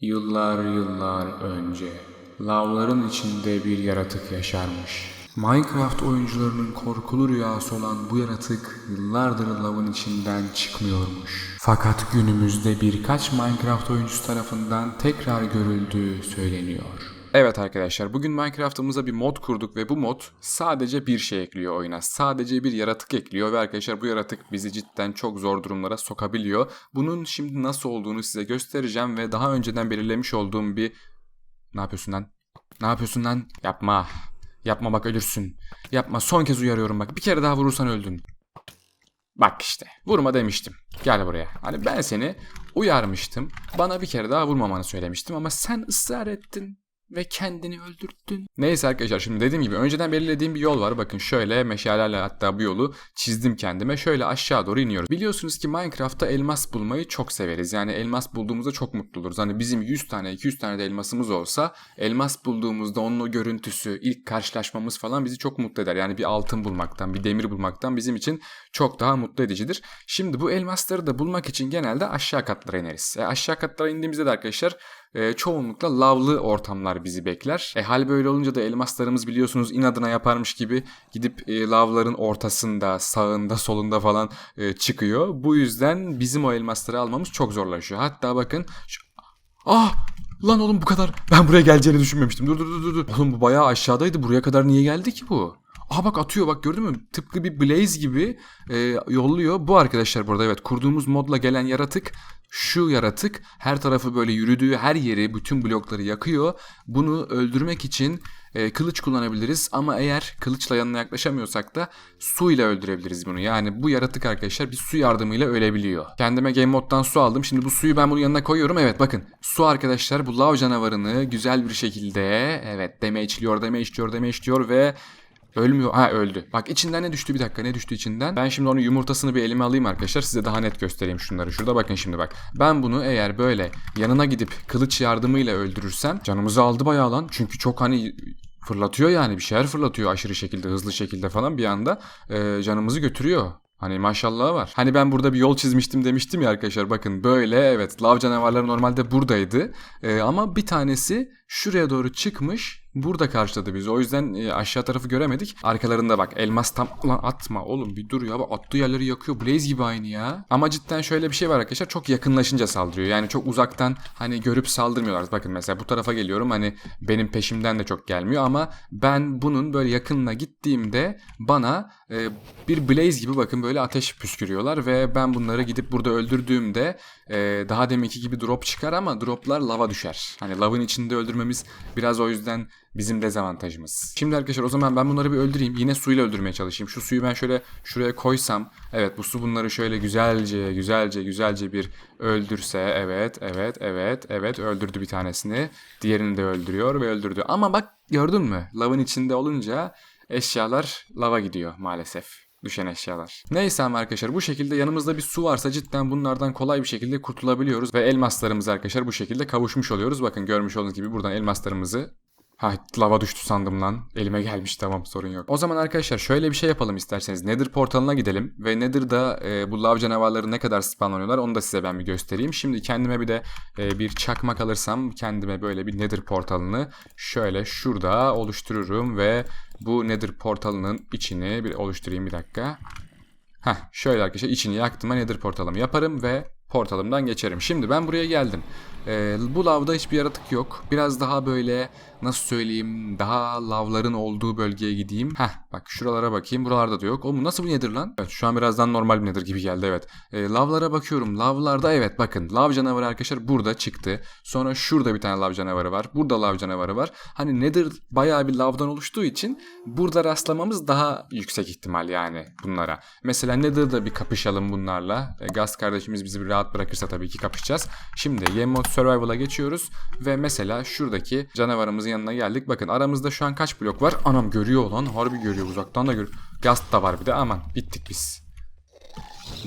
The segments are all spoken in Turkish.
Yıllar yıllar önce lavların içinde bir yaratık yaşarmış. Minecraft oyuncularının korkulu rüyası olan bu yaratık yıllardır lavın içinden çıkmıyormuş. Fakat günümüzde birkaç Minecraft oyuncusu tarafından tekrar görüldüğü söyleniyor. Evet arkadaşlar bugün Minecraft'ımıza bir mod kurduk ve bu mod sadece bir şey ekliyor oyuna. Sadece bir yaratık ekliyor ve arkadaşlar bu yaratık bizi cidden çok zor durumlara sokabiliyor. Bunun şimdi nasıl olduğunu size göstereceğim ve daha önceden belirlemiş olduğum bir... Ne yapıyorsun lan? Ne yapıyorsun lan? Yapma. Yapma bak ölürsün. Yapma son kez uyarıyorum bak. Bir kere daha vurursan öldün. Bak işte vurma demiştim. Gel buraya. Hani ben seni uyarmıştım. Bana bir kere daha vurmamanı söylemiştim ama sen ısrar ettin ve kendini öldürttün. Neyse arkadaşlar şimdi dediğim gibi önceden belirlediğim bir yol var. Bakın şöyle meşalelerle hatta bu yolu çizdim kendime. Şöyle aşağı doğru iniyoruz. Biliyorsunuz ki Minecraft'ta elmas bulmayı çok severiz. Yani elmas bulduğumuzda çok mutlu oluruz. Hani bizim 100 tane 200 tane de elmasımız olsa elmas bulduğumuzda onun o görüntüsü, ilk karşılaşmamız falan bizi çok mutlu eder. Yani bir altın bulmaktan, bir demir bulmaktan bizim için çok daha mutlu edicidir. Şimdi bu elmasları da bulmak için genelde aşağı katlara ineriz. E aşağı katlara indiğimizde de arkadaşlar e, çoğunlukla lavlı ortamlar bizi bekler. E, hal böyle olunca da elmaslarımız biliyorsunuz inadına yaparmış gibi gidip e, lavların ortasında, sağında, solunda falan e, çıkıyor. Bu yüzden bizim o elmasları almamız çok zorlaşıyor. Hatta bakın şu... Ah! Lan oğlum bu kadar. Ben buraya geleceğini düşünmemiştim. Dur dur dur dur. Oğlum bu bayağı aşağıdaydı. Buraya kadar niye geldi ki bu? Aha bak atıyor bak gördün mü? Tıpkı bir Blaze gibi e, yolluyor. Bu arkadaşlar burada evet kurduğumuz modla gelen yaratık şu yaratık her tarafı böyle yürüdüğü her yeri bütün blokları yakıyor. Bunu öldürmek için e, kılıç kullanabiliriz ama eğer kılıçla yanına yaklaşamıyorsak da su ile öldürebiliriz bunu. Yani bu yaratık arkadaşlar bir su yardımıyla ölebiliyor. Kendime game moddan su aldım. Şimdi bu suyu ben bunun yanına koyuyorum. Evet bakın su arkadaşlar bu lav canavarını güzel bir şekilde evet damage'liyor damage'liyor damage'liyor ve Ölmüyor. Ha öldü. Bak içinden ne düştü bir dakika ne düştü içinden? Ben şimdi onun yumurtasını bir elime alayım arkadaşlar. Size daha net göstereyim şunları. Şurada bakın şimdi bak. Ben bunu eğer böyle yanına gidip kılıç yardımıyla öldürürsem canımızı aldı bayağı lan. Çünkü çok hani fırlatıyor yani bir şeyler fırlatıyor aşırı şekilde hızlı şekilde falan bir anda e, canımızı götürüyor. Hani maşallah var. Hani ben burada bir yol çizmiştim demiştim ya arkadaşlar. Bakın böyle evet lav canavarları normalde buradaydı. Ee, ama bir tanesi şuraya doğru çıkmış. Burada karşıladı bizi. O yüzden e, aşağı tarafı göremedik. Arkalarında bak elmas tam... Lan atma oğlum bir dur ya. Bak attığı yerleri yakıyor. Blaze gibi aynı ya. Ama cidden şöyle bir şey var arkadaşlar. Çok yakınlaşınca saldırıyor. Yani çok uzaktan hani görüp saldırmıyorlar. Bakın mesela bu tarafa geliyorum. Hani benim peşimden de çok gelmiyor. Ama ben bunun böyle yakınına gittiğimde bana e, bir Blaze gibi bakın böyle ateş püskürüyorlar. Ve ben bunları gidip burada öldürdüğümde e, daha deminki gibi drop çıkar ama droplar lava düşer. Hani lavın içinde öldürmemiz biraz o yüzden bizim dezavantajımız. Şimdi arkadaşlar o zaman ben bunları bir öldüreyim. Yine suyla öldürmeye çalışayım. Şu suyu ben şöyle şuraya koysam. Evet bu su bunları şöyle güzelce güzelce güzelce bir öldürse. Evet evet evet evet öldürdü bir tanesini. Diğerini de öldürüyor ve öldürdü. Ama bak gördün mü? Lavın içinde olunca eşyalar lava gidiyor maalesef düşen eşyalar. Neyse ama arkadaşlar bu şekilde yanımızda bir su varsa cidden bunlardan kolay bir şekilde kurtulabiliyoruz ve elmaslarımızı arkadaşlar bu şekilde kavuşmuş oluyoruz. Bakın görmüş olduğunuz gibi buradan elmaslarımızı Ha lava düştü sandım lan. Elime gelmiş tamam sorun yok. O zaman arkadaşlar şöyle bir şey yapalım isterseniz. Nether portalına gidelim. Ve Nether'da e, bu lav canavarları ne kadar spawnlanıyorlar onu da size ben bir göstereyim. Şimdi kendime bir de e, bir çakmak alırsam kendime böyle bir Nether portalını şöyle şurada oluştururum. Ve bu Nether portalının içini bir oluşturayım bir dakika. Heh şöyle arkadaşlar içini yaktım Nether portalımı yaparım ve portalımdan geçerim. Şimdi ben buraya geldim. Ee, bu lavda hiçbir yaratık yok. Biraz daha böyle nasıl söyleyeyim daha lavların olduğu bölgeye gideyim. Heh bak şuralara bakayım. Buralarda da yok. Oğlum nasıl bu nedir lan? Evet şu an birazdan normal bir nedir gibi geldi evet. Ee, lavlara bakıyorum. Lavlarda evet bakın. Lav canavarı arkadaşlar burada çıktı. Sonra şurada bir tane lav canavarı var. Burada lav canavarı var. Hani nedir bayağı bir lavdan oluştuğu için burada rastlamamız daha yüksek ihtimal yani bunlara. Mesela Nether'da bir kapışalım bunlarla. E, Gaz kardeşimiz bizi bir rahat bırakırsa tabii ki kapışacağız. Şimdi Yemot Survival'a geçiyoruz. Ve mesela şuradaki canavarımızın yanına geldik. Bakın aramızda şu an kaç blok var? Anam görüyor lan. Harbi görüyor. Uzaktan da görüyor. Gast da var bir de. Aman bittik biz.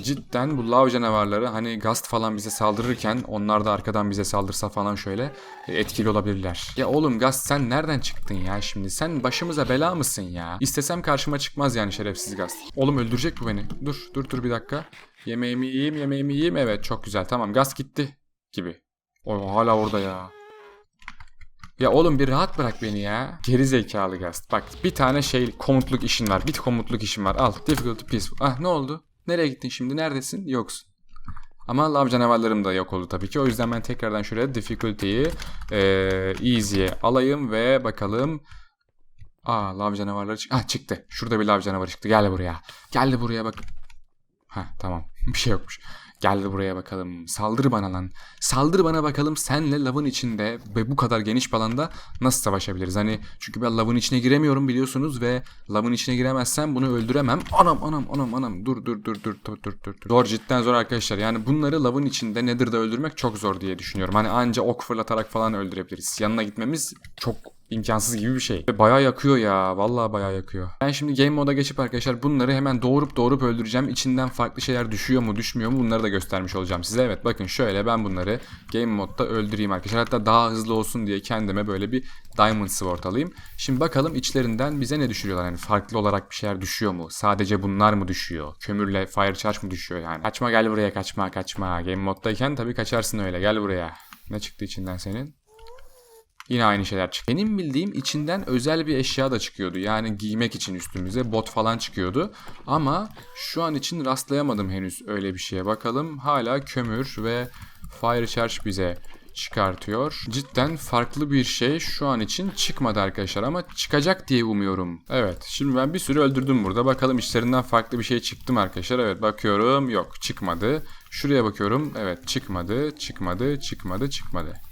Cidden bu lav canavarları hani gast falan bize saldırırken onlar da arkadan bize saldırsa falan şöyle e, etkili olabilirler. Ya oğlum gast sen nereden çıktın ya şimdi? Sen başımıza bela mısın ya? İstesem karşıma çıkmaz yani şerefsiz gast. Oğlum öldürecek bu beni. Dur dur dur bir dakika. Yemeğimi yiyeyim yemeğimi yiyeyim. Evet çok güzel tamam gast gitti gibi. O hala orada ya. Ya oğlum bir rahat bırak beni ya. Geri zekalı gast. Bak bir tane şey komutluk işin var. Bir komutluk işin var. Al. Difficulty peaceful. Ah ne oldu? Nereye gittin şimdi? Neredesin? Yoksun. Ama lav canavarlarım da yok oldu tabii ki. O yüzden ben tekrardan şuraya difficulty'yi eee easy'ye alayım ve bakalım. Aa lav canavarları çık ah, çıktı. Şurada bir lav canavarı çıktı. Gel buraya. Gel buraya bak. Ha tamam. bir şey yokmuş. Gel buraya bakalım. Saldır bana lan. Saldır bana bakalım senle lavın içinde ve bu kadar geniş bir alanda nasıl savaşabiliriz? Hani çünkü ben lavın içine giremiyorum biliyorsunuz ve lavın içine giremezsem bunu öldüremem. Anam anam anam anam. Dur dur dur dur dur dur dur. Zor cidden zor arkadaşlar. Yani bunları lavın içinde Nether'da öldürmek çok zor diye düşünüyorum. Hani anca ok fırlatarak falan öldürebiliriz. Yanına gitmemiz çok imkansız gibi bir şey. Ve bayağı yakıyor ya. Vallahi bayağı yakıyor. Ben şimdi game moda geçip arkadaşlar bunları hemen doğurup doğurup öldüreceğim. İçinden farklı şeyler düşüyor mu düşmüyor mu bunları da göstermiş olacağım size. Evet bakın şöyle ben bunları game modda öldüreyim arkadaşlar. Hatta daha hızlı olsun diye kendime böyle bir diamond sword alayım. Şimdi bakalım içlerinden bize ne düşürüyorlar? Yani farklı olarak bir şeyler düşüyor mu? Sadece bunlar mı düşüyor? Kömürle fire charge mı düşüyor yani? Kaçma gel buraya kaçma kaçma. Game moddayken tabii kaçarsın öyle. Gel buraya. Ne çıktı içinden senin? Yine aynı şeyler çıktı. Benim bildiğim içinden özel bir eşya da çıkıyordu. Yani giymek için üstümüze bot falan çıkıyordu. Ama şu an için rastlayamadım henüz öyle bir şeye. Bakalım hala kömür ve fire charge bize çıkartıyor. Cidden farklı bir şey şu an için çıkmadı arkadaşlar ama çıkacak diye umuyorum. Evet şimdi ben bir sürü öldürdüm burada. Bakalım içlerinden farklı bir şey çıktı mı arkadaşlar? Evet bakıyorum yok çıkmadı. Şuraya bakıyorum evet çıkmadı çıkmadı çıkmadı çıkmadı.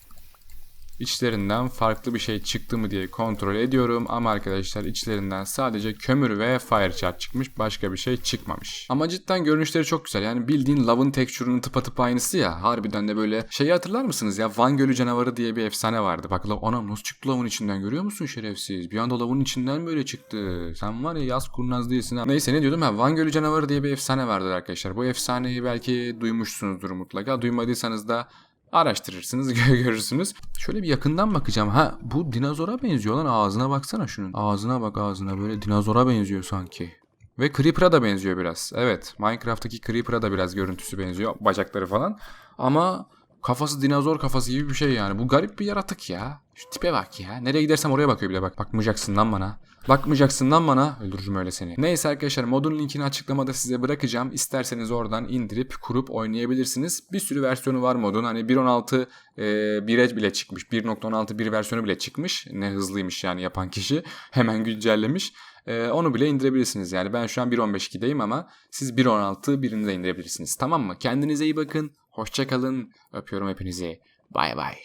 İçlerinden farklı bir şey çıktı mı diye kontrol ediyorum ama arkadaşlar içlerinden sadece kömür ve fire chart çıkmış başka bir şey çıkmamış. Ama cidden görünüşleri çok güzel yani bildiğin lavın tekstürünün tıpatıp aynısı ya harbiden de böyle şeyi hatırlar mısınız ya Van Gölü canavarı diye bir efsane vardı. Bak la anam nasıl çıktı lavın içinden görüyor musun şerefsiz bir anda lavın içinden böyle çıktı. Sen var ya yaz kurnaz değilsin ha. Neyse ne diyordum ha Van Gölü canavarı diye bir efsane vardır arkadaşlar. Bu efsaneyi belki duymuşsunuzdur mutlaka duymadıysanız da Araştırırsınız, görürsünüz. Şöyle bir yakından bakacağım. Ha bu dinozora benziyor lan. Ağzına baksana şunun. Ağzına bak ağzına. Böyle dinozora benziyor sanki. Ve Creeper'a da benziyor biraz. Evet Minecraft'taki Creeper'a da biraz görüntüsü benziyor. Bacakları falan. Ama kafası dinozor kafası gibi bir şey yani. Bu garip bir yaratık ya. Şu tipe bak ya. Nereye gidersem oraya bakıyor bile bak. Bakmayacaksın lan bana. Bakmayacaksın lan bana. Öldürürüm öyle seni. Neyse arkadaşlar modun linkini açıklamada size bırakacağım. İsterseniz oradan indirip kurup oynayabilirsiniz. Bir sürü versiyonu var modun. Hani 1.16 e, 1'e bile çıkmış. 1.16 bir versiyonu bile çıkmış. Ne hızlıymış yani yapan kişi. Hemen güncellemiş. E, onu bile indirebilirsiniz yani. Ben şu an 1.15.2'deyim ama siz 1.16 birini de indirebilirsiniz. Tamam mı? Kendinize iyi bakın. Hoşçakalın. Öpüyorum hepinizi. Bay bay.